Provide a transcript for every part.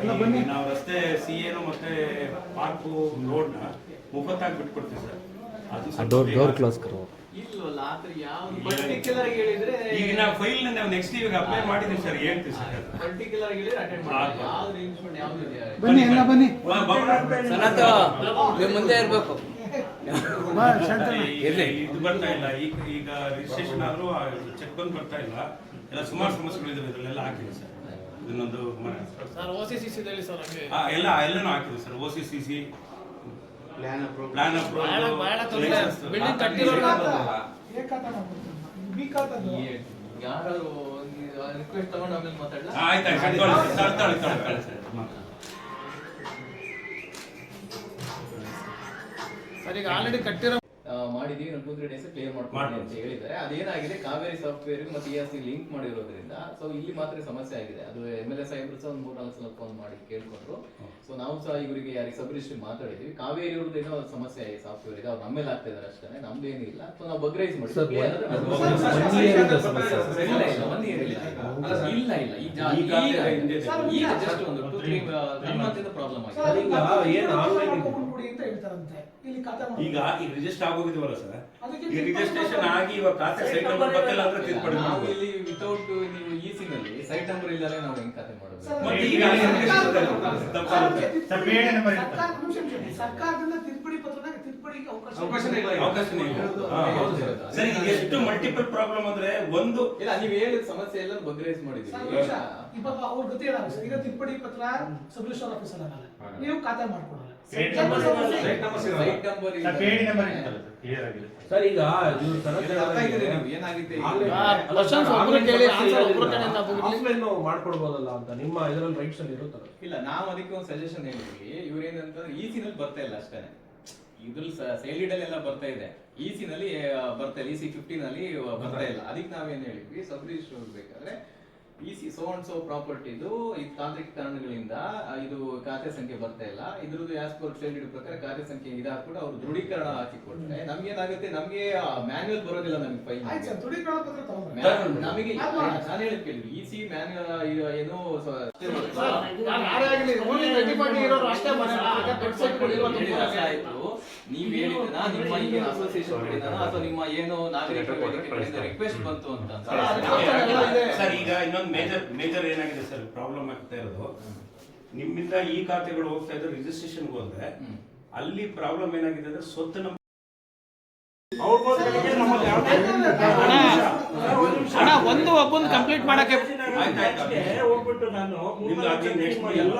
ಎಲ್ಲ ಬನ್ನಿ. ನಾವು ರಸ್ತೆ ಸಿ ಏನು ಮತ್ತೆ ಪಾರ್ಕು ರೋಡ್ನ ಮುಫತ್ತಾಗಿ ಬಿಟ್ಕೊಡ್ತೀವಿ ಸರ್. ಅದು ಡೋರ್ ಡೋರ್ ಕ್ಲೋಸ್ ಕರೋ ಇಲ್ವಲ್ಲ ಆತರ ಯಾವ್ದು ಪರ್ಟಿಕ್ಯುಲರ್ ಹೇಳಿದ್ರೆ ಈಗ ನಾವು ಫೈಲ್ ನಾವು ನೆಕ್ಸ್ಟ್ ಇವಾಗ ಅಪ್ಲೈ ಮಾಡಿದ್ದೀವಿ ಸರ್ ಹೇಳ್ತೀವಿ ಸರ್. ಪರ್ಟಿಕ್ಯುಲರ್ ಹೇಳಿದ್ರೆ ಅಟೆಂಡ್ ಮಾಡಿ ಯಾವ್ದು ರಿಜಿಸ್ಟ್ಮೆಂಟ್ ಯಾವ್ದು ಇದೆ? ಬನ್ನಿ ಎಲ್ಲ ಬನ್ನಿ. ಬಾ- ಬಾ- ಸನತ ನೀವು ಮುಂದೆ ಇರಬೇಕು. ಇದು ಬರ್ತಾ ಇಲ್ಲ. ಈಗ ಈಗ ರಿಜಿಸ್ಟ್ರೇಷನ್ ಆದ್ರೂ ಚೆಕ್ ಬಂದ್ ಬರ್ತಾ ಇಲ್ಲ. ಎಲ್ಲ ಸುಮಾರು ಸಮಸ್ಯೆಗಳಿದಾವೆ ಇದ್ರಲ್ಲೆಲ್ಲ ಹಾಕಿದೆ ಸರ್. ಇದನ್ನೊಂದು ಮ- ಸರ್ ಓ ಸಿ ಸಿ ಸಿದಲ್ಲಿ ಸರ್ ಹಂಗೆ. ಆ, ಎಲ್ಲ ಎಲ್ಲನೂ ಹಾಕಿದ್ವಿ sir O C C C plan approve plan ಬಹಳ- ತೊಂದ್ರೆ. Building ಕಟ್ಟಿರೋರ್ಗೆ ರಿಕ್ವೆಸ್ಟ್ ತಗೊಂಡು ಆಮೇಲೆ ಮಾತಾಡ್ಲಾ? ಆಯ್ತು ಆಯ್ತು ತಗೊಳ್ಳಿ ಸರ್, ತಗೊಳ್ಳಿ ತಗೊಳ್ಳಿ ತಗೊಳ್ಳಿ ಸರ್ ಸರ್ ಈಗ ಆಲ್ರೆಡಿ ಕಟ್ಟಿರೋ ಮಾಡಿದೀವಿ ಟೂ ತ್ರೀ ಡೇಸ್ ಕ್ಲಿಯರ್ ಮಾಡ್ಕೊಂಡು. ಅಂತ ಹೇಳಿದ್ದಾರೆ ಅದೇನಾಗಿದೆ ಕಾವೇರಿ ಸಾಫ್ಟ್ವೇರ್ ಮತ್ತೆ ಇ ಆರ್ ಸಿ ಲಿಂಕ್ ಮಾಡಿರೋದ್ರಿಂದ ಸೊ ಇಲ್ಲಿ ಮಾತ್ರ ಸಮಸ್ಯೆ ಆಗಿದೆ ಅದು ಎಂ ಎಲ್ ಎ ಸಾಹೇಬ್ರು ಸಹ ಒಂದು ಮೂರ್ನಾಲ್ಕು ಸಲ ಫೋನ್ ಮಾಡಿ ಕೇಳ್ಕೊಂಡ್ರು ಸೊ ನಾವು ಸಹ ಇವರಿಗೆ ಯಾರಿಗೆ ಸಬ್ ಮಾತಾಡಿದೀವಿ ಮಾತಾಡಿದ್ವಿ ಕಾವೇರಿ ಅವ್ರದ್ದು ಏನೋ ಸಮಸ್ಯೆ ಆಗಿದೆ ಸಾಫ್ಟ್ವೇರ್ ಇದೆ ಅವ್ರು ನಮ್ಮೇಲೆ ಆಗ್ತಾ ಇದಾರೆ ಅಷ್ಟೇ ನಮ್ದು ಏನಿಲ್ಲ ಸೊ ನಾವು ಬಗ್ರೈಸ್ ಮಾಡಿ ಸರ್, Clear ಆದ್ರೆ ಅದು sir, sir, one sir, year sir, ಇಂದ ಸರ್, ಸಮಸ್ಯೆ. ಇಲ್ಲ ಇಲ್ಲ ಇಲ್ಲ ಇಲ್ಲ ಇಲ್ಲ ಈಗ ಇಲ್ಲ. ಜಸ್ಟ್ ಒಂದು ಟೂ ತ್ರೀ ಪ್ರಾಬ್ಲಮ್ ಆಗಿದೆ ಇಲ್ಲಿ. ಈಗ ರಿಜಿಸ್ಟರ್ ಆಗೋಗಿದೀವಲ್ಲ ಸರ್ ರಿಜಿಸ್ಟ್ರೇಷನ್ ಆಗಿ ಇವಾಗ ಖಾತೆ ಸೈಟ್ ನಂಬರ್ ಗೊತ್ತಿಲ್ಲ ಅಂದ್ರೆ ತಿದ್ದುಪಡಿ ನಾವು ಮಾಡ್ಬೋದು. ಇಲ್ಲಿ ವಿತೌಟ್ ನೀವು ಈ ಸಿ ಅಲ್ಲಿ ಸೈಟ್ ನಂಬರ್ ಇಲ್ಲದೆ ನಾವು ಹೆಂಗ್ ಖಾತೆ ಮಾಡೋದು ಮತ್ತೆ ಈಗ ತಪ್ಪಾಗುತ್ತೆ. ಸರ್ಕಾರದಿಂದ ತಿದ್ದುಪಡಿ ಪತ್ರದಾಗ ತಿದ್ದುಪಡಿಗೆ ಅವಕಾಶ ಅವಕಾಶನೇ ಇಲ್ಲ. ಅವಕಾಶನೇ ಇಲ್ಲ. ಹಾ, ಹೌದು ಸರ್. ಸರ್ ಈಗ ಎಷ್ಟು ಮಲ್ಟಿಪಲ್ ಪ್ರಾಬ್ಲಮ್ ಅಂದ್ರೆ ಒಂದು ಇಲ್ಲ ನೀವು ಹೇಳಿದ ಸಮಸ್ಯೆ ಎಲ್ಲ ಬಗ್ಗೆ ಸರ್, ಮಾಡಿದೀವಿ ನಿಮಿಷ. ಇವಾಗ ಅವ್ರ ಗತಿ ಏನಾಗುತ್ತೆ ಸರ್? ಈಗ ತಿದ್ದುಪಡಿ ಪತ್ರ ಸಬ್ ರಿಜಿಸ್ಟರ್ ಆಫೀಸಲ್ಲಿ ಆಗಲ್ಲ ನೀವು ಖಾತೆ ಮಾಡ್ಕೊಡಲ್ಲ Site number. Site number sir ಪೇಡಿ number ಇರ್ತಲ್ಲ ಸರ್ ಕ್ಲಿಯರ್ ಸರ್ ಈಗ ಇವ್ರು ಮಾಡ್ಕೊಡ್ಬೋದಲ್ಲ ಅಂತ ನಿಮ್ಮ ಇದರಲ್ಲಿ ರೈಟ್ಸ್ ಅಲ್ಲಿ ಇರುತ್ತಲ್ಲ. ಇಲ್ಲ ನಾವು ಅದಕ್ಕೆ ಒಂದು ಸಜೆಷನ್ ಹೇಳಿದ್ವಿ. ಇವ್ರು ಏನಂತಂದ್ರೆ ಈ ನಲ್ಲಿ ಬರ್ತಾ ಇಲ್ಲ ಅಷ್ಟೇ. ಇದ್ರಲ್ಲಿ ಅಲ್ಲಿ ಎಲ್ಲ ಬರ್ತಾ ಇದೆ. ಇ ಸಿ ನಲ್ಲಿ ಬರ್ತಾ ಇಲ್ಲ. ಇ ಸಿ ಫಿಫ್ಟೀನ್ ಅಲ್ಲಿ ಬರ್ತಾ ಇಲ್ಲ. ಅದಕ್ಕೆ ನಾವೇನ್ ಹೇಳಿದ್ವಿ? ಸಬ್ ರಿಜಿಸ್ಟರ್ ಹೋಗ್ಬೇಕಾದ್ರೆ E C so and so ಪ್ರಾಪರ್ಟಿದು ಈ ತಾಂತ್ರಿಕ ಕಾರಣಗಳಿಂದ ಇದು ಖಾತೆ ಸಂಖ್ಯೆ ಬರ್ತಾ ಇಲ್ಲ. ಇದ್ರದ್ದು ಆಸ್ ಪರ್ ಪ್ರಕಾರ ಖಾತೆ ಸಂಖ್ಯೆ ಇದಾಕ್ಬಿಟ್ಟು ಅವ್ರು ದೃಢೀಕರಣ ಹಾಕಿ ಕೊಡ್ತಾರೆ ನಮ್ಗೇನಾಗುತ್ತೆ ನಮ್ಗೆ ಮ್ಯಾನ್ಯಲ್ ಬರೋದಿಲ್ಲ ನಮ್ಗೆ ಫೈಲ್ ನಮಗೆ ನಾನು ಹೇಳಿದ್ ಕೇಳಿ ಇ ಸಿ ಮ್ಯಾನ್ಯಲ್ ಏನು ಅಷ್ಟೇ ನೀವ್ ಹೇಳಿದ್ನ ನಿಮ್ಮ ಈಗ ಅಸೋಸಿಯೇಷನ್ ಕಡೆಯಿಂದ ಅಥವಾ ನಿಮ್ಮ ಏನು ನಾಗರಿಕ ವೇದಿಕೆ ರಿಕ್ವೆಸ್ಟ್ ಬಂತು ಅಂತ. ಸರ್, ಈಗ ಇನ್ನೊಂದು ಮೇಜರ್ ಮೇಜರ್ ಏನಾಗಿದೆ ಸರ್? ಪ್ರಾಬ್ಲಮ್ ಆಗ್ತಾ ಇರೋದು. ನಿಮ್ಮಿಂದ ಈ ಖಾತೆಗಳು ಹೋಗ್ತಾ ಇದ್ರೆ ರಿಜಿಸ್ಟ್ರೇಷನ್ ಹೋದ್ರೆ. ಅಲ್ಲಿ ಪ್ರಾಬ್ಲಮ್ ಏನಾಗಿದೆ ಅಂದ್ರೆ ಸ್ವತ್ತು ನಮ್ಮ ಅಣ್ಣ ಒಂದು ಒಬ್ಬಂದು ಕಂಪ್ಲೀಟ್ ಮಾಡಕ್ಕೆ ಹೋಗ್ಬಿಟ್ಟು ನಾನು ಎಲ್ಲ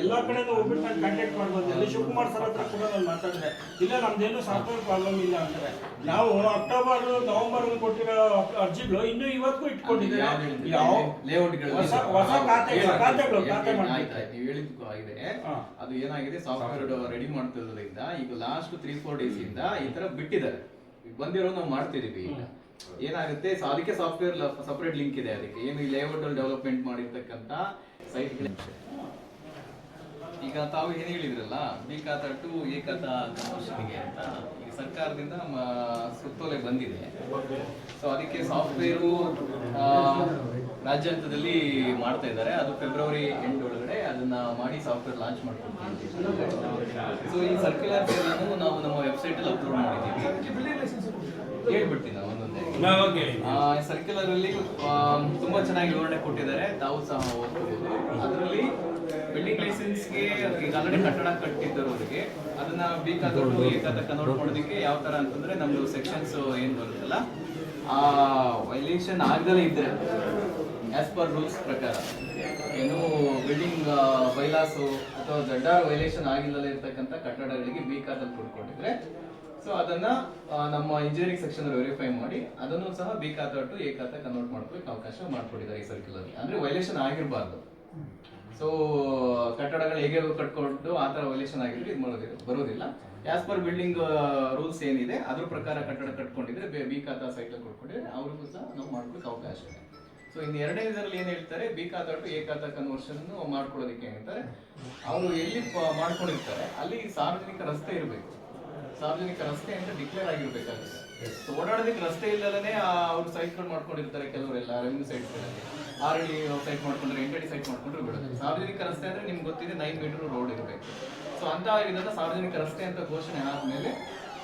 ಎಲ್ಲಾ ಕಡೆನೂ ಹೋಗ್ಬಿಟ್ಟು ನಾನು ಕಾಂಟ್ಯಾಕ್ಟ್ ಮಾಡ್ಬೋದು. ಅಲ್ಲಿ ಶಿವಕುಮಾರ್ ಸರ್ ಹತ್ರ ಕೂಡ ನಾನು ಮಾತಾಡಿದೆ. ಇಲ್ಲ ನಮ್ದೇನು ಸಾಫ್ಟ್ವೇರ್ ಪ್ರಾಬ್ಲಮ್ ಇಲ್ಲ ಅಂತಾರೆ ನಾವು ಅಕ್ಟೋಬರ್ ನವೆಂಬರ್ ಕೊಟ್ಟಿರೋ ಅರ್ಜಿಗಳು ಇನ್ನೂ ಇವತ್ತು ಇಟ್ಕೊಂಡಿದ್ದಾರೆ ಯಾವ ಹೊಸ ಹೊಸ ಖಾತೆ ಖಾತೆಗಳು ಖಾತೆ ಮಾಡ್ಬೇಕು ನೀವು ಹೇಳಿದ್ದು ಆಗಿದೆ. ಅದು ಏನಾಗಿದೆ? ಸಾಫ್ಟ್ವೇರ್ ರೆಡಿ ಮಾಡ್ತಿರೋದ್ರಿಂದ ಈಗ ಲಾಸ್ಟ್ ತ್ರೀ ಫೋರ್ ಡೇಸ್ ಇಂದ ಈ ತರ ಬಿಟ್ಟಿದ್ದಾರೆ. ಈಗ ಬಂದಿರೋ ನಾವು ಮಾಡ್ತಿದೀವಿ ಈಗ. ಏನಾಗುತ್ತೆ? ಸೊ ಅದಕ್ಕೆ ಸಾಫ್ಟ್ವೇರ್ ಸಪರೇಟ್ ಲಿಂಕ್ ಇದೆ ಅದಕ್ಕೆ. ಏನು ಈ ಲೇಔಟ್ ಅಲ್ಲಿ ಡೆವಲಪ್ಮೆಂಟ್ ಮಾಡಿರ್ತಕ್ಕಂಥ ಸೈಟ್ ಈಗ ತಾವು ಏನ್ ಹೇಳಿದ್ರಲ್ಲ ಬಿ ಖಾತಾ ಟು ಎ ಖಾತಾ ಕನ್ವರ್ಷನ್ಗೆ ಅಂತ. ಈಗ ಸರ್ಕಾರದಿಂದ ಸುತ್ತೋಲೆ ಬಂದಿದೆ. ಸೊ ಅದಕ್ಕೆ ಸಾಫ್ಟ್ವೇರು ರಾಜ್ಯಾಂಗದಲ್ಲಿ ಮಾಡ್ತಾ ಇದ್ದಾರೆ. ಅದು ಫೆಬ್ರವರಿ ಎಂಡ್ ಒಳಗಡೆ ಅದನ್ನ ಮಾಡಿ ಸಾಫ್ಟ್ವೇರ್ ಲಾಂಚ್ ಮಾಡ್ಕೊಂಡು ಸೊ ಈ ಸರ್ಕ್ಯುಲರ್ ನಾವು ನಮ್ಮ ವೆಬ್ಸೈಟ್ ಅಲ್ಲಿ ಅಪ್ಲೋಡ್ ಮಾಡಿದ್ದೀವಿ. ಹೇಳ್ಬಿಡ್ತೀನಿ ಒಂದೊಂದೇ. ಸರ್ಕ್ಯುಲರ್ ಅಲ್ಲಿ ತುಂಬಾ ಚೆನ್ನಾಗಿ ವಿವರಣೆ ಕೊಟ್ಟಿದ್ದಾರೆ. ತಾವು ಸಹ ಅದರಲ್ಲಿ ಬಿಲ್ಡಿಂಗ್ ಲೈಸೆನ್ಸ್ಗೆ ಆಲ್ರೆಡಿ ಕಟ್ಟಡ ಕಟ್ಟಿದ್ದವರಿಗೆ ಅದನ್ನ ಬೇಕಾದವರು ಬೇಕಾದ ಕನ್ವರ್ಟ್ ಮಾಡೋದಕ್ಕೆ ಯಾವ ತರ ಅಂತಂದ್ರೆ ನಮ್ದು ಸೆಕ್ಷನ್ಸ್ ಏನ್ ಬರುತ್ತಲ್ಲ ಆ ವೈಲೇಷನ್ ಆಗದಲೇ ಇದ್ರೆ ಆಸ್ ಪರ್ ರೂಲ್ಸ್ ಪ್ರಕಾರ. ಏನು ಬಿಲ್ಡಿಂಗ್ ಬೈಲಾಸು ಅಥವಾ ದೊಡ್ಡ ವೈಲೇಷನ್ ಆಗಿಲ್ಲದೆ ಇರ್ತಕ್ಕಂಥ ಕಟ್ಟಡಗಳಿಗೆ ಬೇಕಾದಲ್ಲಿ ಕೊಡ್ಕೊಂಡಿದ್ರೆ ಸೊ ಅದನ್ನ ನಮ್ಮ ಇಂಜಿನಿಯರಿಂಗ್ ಸೆಕ್ಷನ್ ವೆರಿಫೈ ಮಾಡಿ, ಅದನ್ನು ಸಹ ಬಿ ಖಾತಾ ಟು ಎ ಕನ್ವರ್ಟ್ ಮಾಡ್ಕೊಳ್ಳಿಕ್ಕೆ ಅವಕಾಶ ಮಾಡ್ಕೊಟ್ಟಿದ್ದಾರೆ ಈ ಸರ್ಕ್ಯುಲರ್ ಅಂದ್ರೆ ವೈಲೇಷನ್ ಆಗಿರಬಾರ್ದು. ಸೊ ಕಟ್ಟಡಗಳು ಹೇಗೆ ಕಟ್ಕೊಂಡು ಆ ತರ ವೈಲೇಷನ್ ಆಗಿದ್ರೆ ಇದು ಮಾಡೋದಿಲ್ಲ, ಬರೋದಿಲ್ಲ. ಆಸ್ ಪರ್ ಬಿಲ್ಡಿಂಗ್ ರೂಲ್ಸ್ ಏನಿದೆ, ಅದ್ರ ಪ್ರಕಾರ ಕಟ್ಟಡ ಕಟ್ಕೊಂಡಿದ್ರೆ ಬೆ- ಖಾತಾ ಸೈಟ್ ಕೊಟ್ಕೊಂಡಿದ್ರೆ ಅವ್ರಿಗೂ ಸಹ ನಾವು ಮಾಡ್ಕೊಳಕ್ ಅವಕಾಶ ಇದೆ. ಸೊ ಇನ್ನು ಎರಡನೇ ಇದರಲ್ಲಿ ಏನ್ ಹೇಳ್ತಾರೆ ಬಿ ಖಾತಾ ಟು ಎ ಖಾತಾ ಕನ್ವರ್ಷನ್ ಮಾಡ್ಕೊಳ್ಳೋದಕ್ಕೆ ಹೇಳ್ತಾರೆ, ಅವರು ಎಲ್ಲಿ ಮಾಡ್ಕೊಂಡಿರ್ತಾರೆ, ಅಲ್ಲಿ ಸಾರ್ವಜನಿಕ ರಸ್ತೆ ಇರಬೇಕು. ಸಾರ್ವಜನಿಕ ರಸ್ತೆ ಅಂತ ಡಿಕ್ಲೇರ್ ಆಗಿರ್ಬೇಕಾಗುತ್ತೆ. ಓಡಾಡೋದಕ್ಕೆ ರಸ್ತೆ ಇಲ್ಲದೇ ಅವ್ರು ಸೈಟ್ಗಳು ಮಾಡ್ಕೊಂಡಿರ್ತಾರೆ ಕೆಲವರೆಲ್ಲ ರೆವೆನ್ಯೂ ಸೈಟ್ಗಳಲ್ಲಿ ಆರ್ ಡಿ ಸೈಟ್ ಮಾಡ್ಕೊಂಡ್ರೆ ಎನ್ ಅಡಿ ಸೈಟ್ ಮಾಡ್ಕೊಂಡ್ರೆ ಬಿಡುತ್ತೆ. ಸಾರ್ವಜನಿಕ ರಸ್ತೆ ಅಂದ್ರೆ ನಿಮ್ಗೆ ಗೊತ್ತಿದೆ ನೈನ್ ಮೀಟರ್ ರೋಡ್ ಇರಬೇಕು. ಸೊ ಅಂತ ಇದನ್ನ ಸಾರ್ವಜನಿಕ ರಸ್ತೆ ಅಂತ ಘೋಷಣೆ ಆದ್ಮೇಲೆ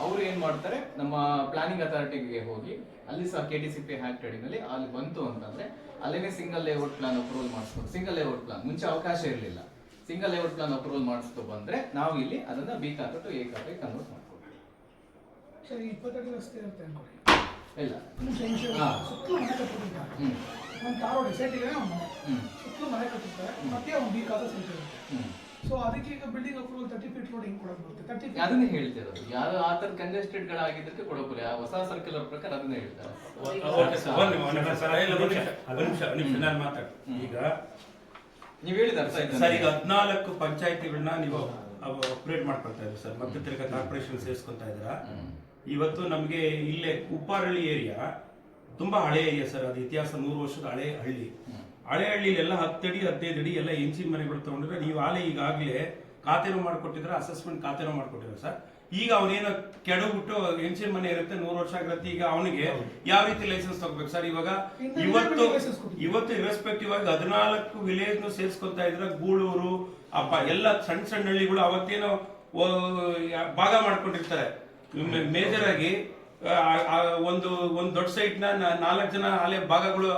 ಅವರು ಏನ್ ಮಾಡ್ತಾರೆ ನಮ್ಮ ಪ್ಲಾನಿಂಗ್ ಅಥಾರಿಟಿಗೆ ಹೋಗಿ ಅಲ್ಲಿ ಸಹ K D C P act ಅಡಿನಲ್ಲಿ ಅಲ್ಲಿ ಬಂತು ಅಂತಂದ್ರೆ ಅಲ್ಲೇನೆ ಸಿಂಗಲ್ ಲೇಔಟ್ ಪ್ಲಾನ್ ಅಪ್ರೂವಲ್ ಮಾಡಿಸ್ಕೊಂಡು ಸಿಂಗಲ್ ಲೇಔಟ್ ಪ್ಲಾನ್ ಮುಂಚೆ ಅವಕಾಶ ಇರಲಿಲ್ಲ. ಸಿಂಗಲ್ ಲೇಔಟ್ ಪ್ಲಾನ್ ಅಪ್ರೂವಲ್ ಮಾಡಿಸ್ತು ಬಂದ್ರೆ ನಾವು ಇಲ್ಲಿ ಅದನ್ನ ಬಿ ಖಾತೆ ಟು ಎ ಖಾತೆ ಕನ್ವರ್ಟ್ ಮಾಡ್ಕೊಡ್ತೀವಿ ಸರಿ ಇಪ್ಪತ್ತಡಿ ರಸ್ತೆ ಇರುತ್ತೆ ಅನ್ಕೊಳ್ಳಿ ಇಲ್ಲ. ಸುತ್ತಲೂ ಮನೆ ಕಟ್ಟಿರ್ತಾರೆ. ಹ್ಮ್. ಒಂದು ಕಾರ್ ರೋಡ್ ಇದೆ ಒಂದು ಮನೆ. ಹ್ಮ್. ಸುತ್ತಲೂ ಮನೆ ಕಟ್ಟಿರ್ತಾರೆ. ಮತ್ತೆ ಒಂದು ಸೈಟ್ ಇರುತ್ತೆ. ಸೊ ಅದಕ್ಕೆ ಈಗ building approval thirty feet road ಹೆಂಗ್ ಕೊಡಕ್ ಬರುತ್ತೆ ತರ್ಟಿ ಅದನ್ನೇ ಹೇಳ್ತಿರೋದು. ಯಾರು ಆ ತರ ಕಂಜೆಸ್ಟೆಡ್ ಗಳಾಗಿದ್ದಕ್ಕೆ ಆ ಹೊಸ ಸರ್ಕ್ಯುಲರ್ ಪ್ರಕಾರ ಅದನ್ನ ಹೇಳ್ತಾರೆ. ನಾನು ಈಗ ನೀವು ಹೇಳಿದ ಅರ್ಥ ಆಯ್ತಾ ಸರ್ ಈಗ ಹದಿನಾಲ್ಕು ಪಂಚಾಯತಿಗಳನ್ನ ನೀವು ಅಪ್ಗ್ರೇಡ್ ಮಾಡ್ಕೊಳ್ತಾ ಇದ್ದೀರಿ ಸರ್. ಮತ್ತೆ ತಿರ್ಗಾ ಕಾರ್ಪೊರೇಷನ್ ಸೇರಿಸ್ಕೊಂತಾ ಇದ್ದೀರಾ? ಇವತ್ತು ನಮಗೆ ಇಲ್ಲೇ ಉಪ್ಪಾರಳ್ಳಿ ಏರಿಯಾ ತುಂಬಾ ಹಳೆ ಏರಿಯಾ ಸರ್ ಅದು ಇತಿಹಾಸ ನೂರು ವರ್ಷದ ಹಳೆ ಹಳ್ಳಿ. ಹಳೆ ಹಳ್ಳಿಲೆಲ್ಲ ಹತ್ತಡಿ ಹದಿನೈದು ಅಡಿ ಎಲ್ಲ ಎಂಚಿನ ಮನೆಗಳು ತಗೊಂಡ್ರೆ ನೀವು ಆಲೆ ಈಗಾಗಲೇ ಖಾತೆನೂ ಮಾಡಿಕೊಟ್ಟಿದ್ರೆ ಅಸೆಸ್ಮೆಂಟ್ ಖಾತೆನೂ ಮಾಡಿಕೊಟ್ಟಿದ್ರೆ ಸರ್. ಈಗ ಅವನೇನೋ ಕೆಡಬಿಟ್ಟು ಎಂಚಿನ ಮನೆ ಇರುತ್ತೆ ನೂರು ವರ್ಷ ಆಗಿರುತ್ತೆ ಈಗ ಅವನಿಗೆ ಯಾವ ರೀತಿ ಲೈಸೆನ್ಸ್ ತಗೋಬೇಕು ಸರ್? ಇವಾಗ ಇವತ್ತು ಇವತ್ತು ಇರೆಸ್ಪೆಕ್ಟಿವ್ ಆಗಿ ಹದಿನಾಲ್ಕು ವಿಲೇಜ್ ನು ಸೇರಿಸ್ಕೊಂತ ಇದ್ರೆ ಗೂಳೂರು ಅಪ್ಪ ಎಲ್ಲ ಸಣ್ಣ ಸಣ್ಣ ಹಳ್ಳಿಗಳು ಅವತ್ತೇನೋ ಭಾಗ ಮಾಡ್ಕೊಂಡಿರ್ತಾರೆ. ಮೇಜರ್ ಆಗಿ ಒಂದು ಒಂದು ದೊಡ್ಡ ಸೈಟ್ನ ನಾಲ್ಕು ಜನ ಅಲ್ಲಿ ಭಾಗಗಳು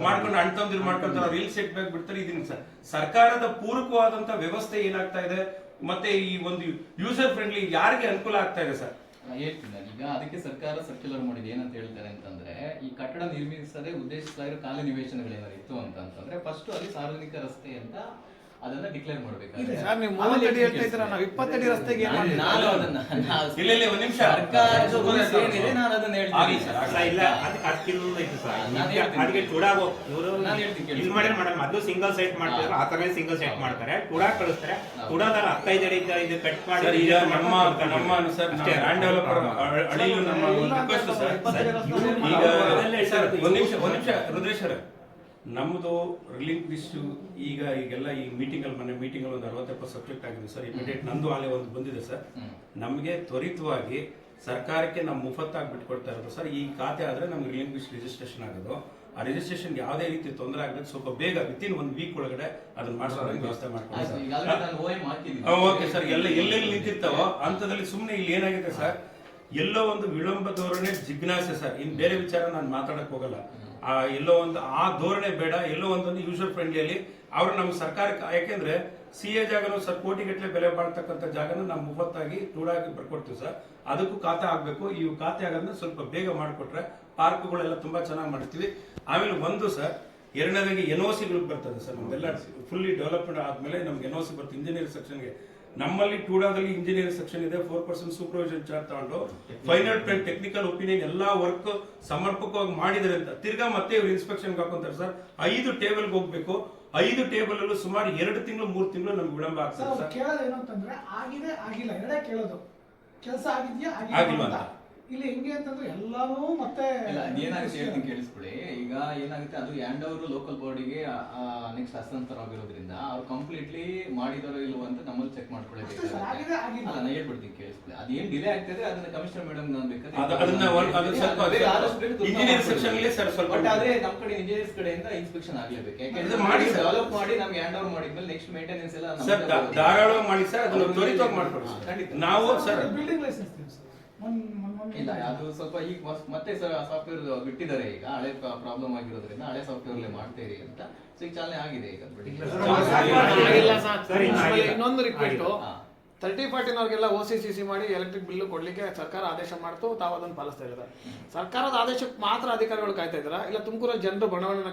ಮಾಡ್ಕೊಂಡು ಅಣ್ಣ ಮಾಡ್ಕೊಂತ ಮಾಡ್ಕೊಂತಾರೆ ರಿಲ್ ಸೆಟ್ ಬ್ಯಾಗ್ ಬಿಡ್ತಾರೆ ಇದನ್ನ ಸರ್ ಸರ್ಕಾರದ ಪೂರಕವಾದಂತ ವ್ಯವಸ್ಥೆ ಏನಾಗ್ತಾ ಇದೆ ಮತ್ತೆ ಈ ಒಂದು ಯೂಸರ್ ಫ್ರೆಂಡ್ಲಿ ಯಾರಿಗೆ ಅನುಕೂಲ ಆಗ್ತಾ ಇದೆ ಸರ್? ಹೇಳ್ತೀನಿ ಈಗ ಅದಕ್ಕೆ ಸರ್ಕಾರ ಸರ್ಕ್ಯುಲರ್ ಮಾಡಿದೆ ಏನಂತ ಹೇಳ್ತಾರೆ ಅಂತಂದ್ರೆ ಈ ಕಟ್ಟಡ ನಿರ್ಮಿಸದೆ ಉದ್ದೇಶಿಸಲಾಗಿರೋ ಕಾಲ ನಿವೇಶನಗಳೇನಾದ್ರು ಇತ್ತು ಅಂತ ಅಂತಂದ್ರೆ ಫಸ್ಟ್ ಅಲ್ಲಿ ಸಾರ್ವಜನಿಕ ರಸ್ತೆ ಅಂತ ಅದನ್ನ ಡಿಕ್ಲೇರ್ ಮಾಡ್ಬೇಕಾಗುತ್ತೆ ಸರ್, ನೀವು ಮೂವತ್ತು ಅಡಿ ಹೇಳ್ತಾ ಇದ್ದೀರಾ, ನಾವು ಇಪ್ಪತ್ತಡಿ ರಸ್ತೆಗೆ ಏನ್ ನಾನು- ಅದನ್ನ ನಾನು- ಇಲ್ಲ ಇಲ್ಲ ಒಂದ್ ನಿಮಿಷ. ಸರ್ಕಾರ ಏನಿದೆ ನಾನು ಅದನ್ನ ಆಗ್ಲಿ ಸರ್, ಇಲ್ಲ ಅದಕ್ಕೆ ಅದಕ್ಕೆ ಇನ್ನೊಂದು ಐತೆ ಸರ್. ನಾನು ಹೇಳ್ತೀನಿ. ಅದಕ್ಕೆ ಇವರು ನಾನು ಹೇಳ್ತೀನಿ ಕೇಳಿ. ಮಾಡಿ ಅದು ಸಿಂಗಲ್ ಸೈಟ್ ಮಾಡ್ತಾರೆ ಆ ತರ ಸಿಂಗಲ್ ಸೈಟ್ ಮಾಡ್ತಾರೆ. ಕೂಡಾ ಕಳಿಸ್ತಾರೆ. ಟುಡಾದಾರ ಹತ್ತೈದು ಅಡಿ ಇದ್ದ ಇದು ಕಟ್ ಮಾಡಿ ಸರ್ ಈಗ ನಮ್ಮ ನಮ್ಮ ಅನುಸಾರ ಅಷ್ಟೇ. ಲ್ಯಾಂಡ್ ಡೆವಲಪರ್ ನಮ್ಮ ಒಂದು ರಿಕ್ವೆಸ್ಟ್ ಸರ್. ಈಗ ಸರ್ ಒಂದ್ ನಿಮಿಷ ಒಂದ್ ನಿಮಿಷ. ರುದ್ರೇಶ್ ಅವರೇ ರಿಲಿಂಗ್ ರಿಲಿಂಕ್ ಇಶ್ಯೂ ಈಗ ಈಗೆಲ್ಲ ಈ ಮೀಟಿಂಗ್ ಅಲ್ಲಿ ಮೊನ್ನೆ ಮೀಟಿಂಗ್ ಅಲ್ಲಿ ಒಂದು ಅರವತ್ತು ಸಬ್ಜೆಕ್ಟ್ ಆಗಿದೆ ಸರ್ ಇಮಿಡಿಯೇಟ್ ನಂದು ಆಲೆ ಒಂದು ಬಂದಿದೆ ಸರ್ ನಮಗೆ ತ್ವರಿತವಾಗಿ ಸರ್ಕಾರಕ್ಕೆ ನಾವು ಮುಫತ್ತಾಗಿ ಬಿಟ್ಕೊಡ್ತಾ ಇರೋದು ಸರ್ ಈ ಖಾತೆ ಆದ್ರೆ ನಮ್ಗೆ ರಿಲಿಂಕ್ ರಿಜಿಸ್ಟ್ರೇಷನ್ ಆಗೋದು. ಆ ರಿಜಿಸ್ಟ್ರೇಷನ್ ಯಾವುದೇ ರೀತಿ ತೊಂದರೆ ಆಗಬೇಕು ಸ್ವಲ್ಪ ಬೇಗ ವಿತಿನ್ ಒಂದು ವೀಕ್ ಒಳಗಡೆ ಅದನ್ನ ಮಾಡಿಸೋದಕ್ಕೆ ವ್ಯವಸ್ಥೆ ಹಾಕಿದ್ದೀನಿ. ಓಕೆ ಸರ್ ಎಲ್ಲ ಎಲ್ಲೆಲ್ಲಿ ನಿಂತಿರ್ತಾವೋ ಅಂತದಲ್ಲಿ ಸುಮ್ಮನೆ ಇಲ್ಲಿ ಏನಾಗಿದೆ ಸರ್ ಎಲ್ಲೋ ಒಂದು ವಿಳಂಬ ಧೋರಣೆ ಜಿಜ್ಞಾಸೆ ಸರ್ ಇನ್ನು ಬೇರೆ ವಿಚಾರ ನಾನು ಮಾತಾಡಕ್ಕೆ ಹೋಗಲ್ಲ. ಎಲ್ಲೋ ಒಂದು, ಆ ಧೋರಣೆ ಬೇಡ, ಎಲ್ಲೋ ಒಂದೊಂದು ಯೂಸರ್ ಫ್ರೆಂಡ್ಲಿಯಲ್ಲಿ ಅವರು ನಮ್ಮ ಸರ್ಕಾರಕ್ಕೆ, ಯಾಕೆಂದ್ರೆ ಸಿ ಎ ಜಾಗನೂ ಸರ್ ಕೋಟಿಗಟ್ಟಲೆ ಬೆಲೆ ಬಾಳ್ತಕ್ಕಂಥ ಜಾಗನ ನಾವು ಮುಫತ್ತಾಗಿ ಟೂಡಾಗಿ ಬರ್ಕೊಡ್ತೀವಿ ಸರ್. ಅದಕ್ಕೂ ಖಾತೆ ಆಗಬೇಕು. ಈ ಖಾತೆ ಆಗೋದನ್ನ ಸ್ವಲ್ಪ ಬೇಗ ಮಾಡಿಕೊಟ್ರೆ ಪಾರ್ಕ್ಗಳೆಲ್ಲ ತುಂಬಾ ಚೆನ್ನಾಗಿ ಮಾಡ್ತೀವಿ ಆಮೇಲೆ ಒಂದು ಸರ್, ಎರಡನೇದಾಗಿ ಎನ್ ಒ ಸಿಗಳು ಬರ್ತದೆ ಸರ್. ನಮ್ದೆಲ್ಲ ಫುಲ್ಲಿ ಡೆವಲಪ್ಮೆಂಟ್ ಆದ್ಮೇಲೆ ನಮ್ಗೆ ಎನ್ ಒ ಸಿ ಬರ್ತದೆ. ಇಂಜಿನಿಯರಿಂಗ್ ಸೆಕ್ಷನ್ಗೆ ನಮ್ಮಲ್ಲಿ ಟೂಡಾದಲ್ಲಿ ಇಂಜಿನಿಯರಿಂಗ್ ಸೆಕ್ಷನ್ ಇದೆ ಫೋರ್ ಪರ್ಸೆಂಟ್ ಸೂಪರ್ವೈಸರ್ ಚಾರ್ಜ್ ತಗೊಂಡು ಫೈನಲ್ ಪ್ಲಾನ್ ಟೆಕ್ನಿಕಲ್ ಒಪಿನಿಯನ್ ಎಲ್ಲಾ ವರ್ಕ್ ಸಮರ್ಪಕವಾಗಿ ಮಾಡಿದರೆ ಅಂತ. ತಿರ್ಗಾ ಮತ್ತೆ ಇವ್ರು ಇನ್ಸ್ಪೆಕ್ಷನ್ಗೆ ಹಾಕೊಂತಾರೆ ಸರ್. ಐದು ಟೇಬಲ್ಗೆ ಹೋಗ್ಬೇಕು. ಐದು ಟೇಬಲ್ ಅಲ್ಲೂ ಸುಮಾರು ಎರಡು ತಿಂಗಳು ಮೂರು ತಿಂಗಳು ನಮ್ಗೆ ವಿಳಂಬ ಆಗ್ತದೆ ಸರ್ ಕೇಳೋದು ಏನು ಅಂತಂದ್ರೆ ಆಗಿದೆ ಆಗಿಲ್ಲ. ಎರಡೇ ಕೇಳೋದು. ಕೆಲಸ ಆಗಿದೆಯಾ ಆಗಿಲ್ಲ ಅಂತ. ಇಲ್ಲಿ ಹೆಂಗೆ ಅಂತಂದ್ರೆ ಎಲ್ಲಾನು ಮತ್ತೆ ಇಲ್ಲ ಅದೇನಾಗುತ್ತೆ ಹೇಳ್ತೀನಿ ಕೇಳಿಸ್ಕೊಳ್ಳಿ ಈಗ ಏನಾಗುತ್ತೆ ಅದು ಹ್ಯಾಂಡ್ ಓವರ್ ಲೋಕಲ್ ಬಾಡಿಗೆ ನೆಕ್ಸ್ಟ್ ಹಸ್ತಾಂತರ ಆಗಿರೋದ್ರಿಂದ ಅವ್ರು ಕಂಪ್ಲೀಟ್ಲಿ ಮಾಡಿದಾರೋ ಇಲ್ವೋ ಅಂತ ನಮ್ಮಲ್ಲಿ ಚೆಕ್ ಮಾಡ್ಕೊಳ್ಳಬೇಕು ಸರ್, ಆಗಿದೆ, ಆಗಿಲ್ಲ. ಅಲ್ಲ ನಾ ಹೇಳ್ಬಿಡ್ತೀನಿ ಕೇಳಿಸ್ಕೊಳ್ಳಿ ಅದೇನ್ ಡಿಲೇ ಆಗ್ತದೆ ಅದನ್ನ ಕಮಿಷನರ್ ಮೇಡಮ್ ನಾನು ಬೇಕಾದ್ರೆ ಅದನ್ನ ಸ್ವಲ್ಪ ಇಂಜಿನಿಯರ್ ಸೆಕ್ಷನ್ ಅಲ್ಲಿ ಸರ್ ಸ್ವಲ್ಪ ಬಟ್ ಆದ್ರೆ ನಮ್ ಕಡೆ ಇಂಜಿನಿಯರ್ಸ್ ಕಡೆಯಿಂದ ಇನ್ಸ್ಪೆಕ್ಷನ್ ಆಗ್ಲೇಬೇಕು. ಯಾಕಂದ್ರೆ ಮಾಡಿ ಸರ್. ಡೆವಲಪ್ ಮಾಡಿ ನಮ್ಗೆ ಹ್ಯಾಂಡ್ ಓವರ್ ಮಾಡಿದ್ಮೇಲೆ ನೆಕ್ಸ್ಟ್ ಮೇಂಟೆನೆನ್ಸ್ ಎಲ್ಲ ಧಾರಾಳವಾಗಿ ಮಾಡಿ ಸರ್ ಅದನ್ನ ತ್ವರಿತವಾಗಿ ಮಾಡ್ಕೊಡಿ ಖಂಡಿತ. ನಾವು ಸರ್ ಬಿಲ್ಡಿಂಗ್ ಲೈಸೆನ್ಸ್ ಇಲ್ಲ ಅದು ಸ್ವಲ್ಪ ಈಗ ಮತ್ತೆ ಸಾಫ್ಟ್ವೇರ್ ಬಿಟ್ಟಿದ್ದಾರೆ ಈಗ ಹಳೆ ಪ್ರಾಬ್ಲಮ್ ಆಗಿರೋದ್ರಿಂದ ಹಳೆ ಸಾಫ್ಟ್ವೇರ್ ಮಾಡ್ತೀರಿ ಅಂತ ಸೊ ಈಗ ಚಾಲನೆ ಆಗಿದೆ ಈಗ ಸರ್. ಸರ್. ಇನ್ನೊಂದು ರಿಕ್ವೆಸ್ಟ್. ತರ್ಟಿ ಫಾರ್ಟಿನವ್ರಿಗೆಲ್ಲ ಓ ಸಿ ಸಿ ಸಿ ಮಾಡಿ ಎಲೆಕ್ಟ್ರಿಕ್ ಬಿಲ್ ಕೊಡ್ಲಿಕ್ಕೆ ಸರ್ಕಾರ ಆದೇಶ ಮಾಡ್ತು ತಾವು ಅದನ್ನು ಪಾಲಿಸ್ತಾ ಇದ್ದಾರೆ. ಸರ್ಕಾರದ ಆದೇಶಕ್ಕೆ ಮಾತ್ರ ಅಧಿಕಾರಿಗಳು ಕಾಯ್ತಾ ಇದ್ದಾರೆ? ಇಲ್ಲ ತುಮಕೂರಲ್ಲಿ ಜನರು ಬಡವಣೆನ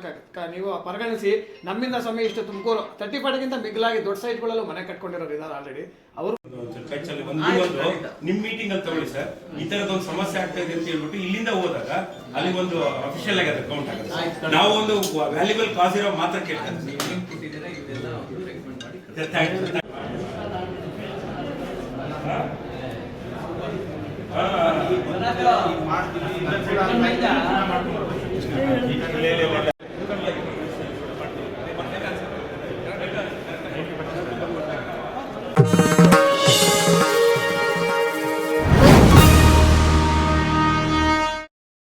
ನೀವು ಪರಿಗಣಿಸಿ ನಮ್ಮಿಂದ ಸಮಯ ಇಷ್ಟು ತುಮಕೂರು ತರ್ಟಿ ಫಾರ್ಟಿಗಿಂತ ಮಿಗಿಲಾಗಿ ದೊಡ್ಡ ಸೈಟ್ಗಳಲ್ಲೂ ಮನೆ ಕಟ್ಕೊಂಡಿರೋರು ಇದ್ದಾರೆ ಆಲ್ರೆಡಿ ಅವರು ನಿಮ್ಮ ಮೀಟಿಂಗ್ ಅಲ್ಲಿ ತಗೊಳ್ಳಿ ಸರ್. ಈ ತರದೊಂದು ಸಮಸ್ಯೆ ಆಗ್ತಾ ಇದೆ ಅಂತ ಹೇಳ್ಬಿಟ್ಟು ಇಲ್ಲಿಂದ ಹೋದಾಗ ಅಲ್ಲಿ ಒಂದು ಅಫಿಷಿಯಲ್ ಆಗಿ ಅದು ಕೌಂಟ್ ಆಗುತ್ತೆ. ನಾವು ಒಂದು ವ್ಯಾಲ್ಯೂಬಲ್ ಕಾಸ್ ಇರೋ ಮಾತ್ರ ಕೇಳ್ತಾರೆ ಮಾಡ್ತೀವಿ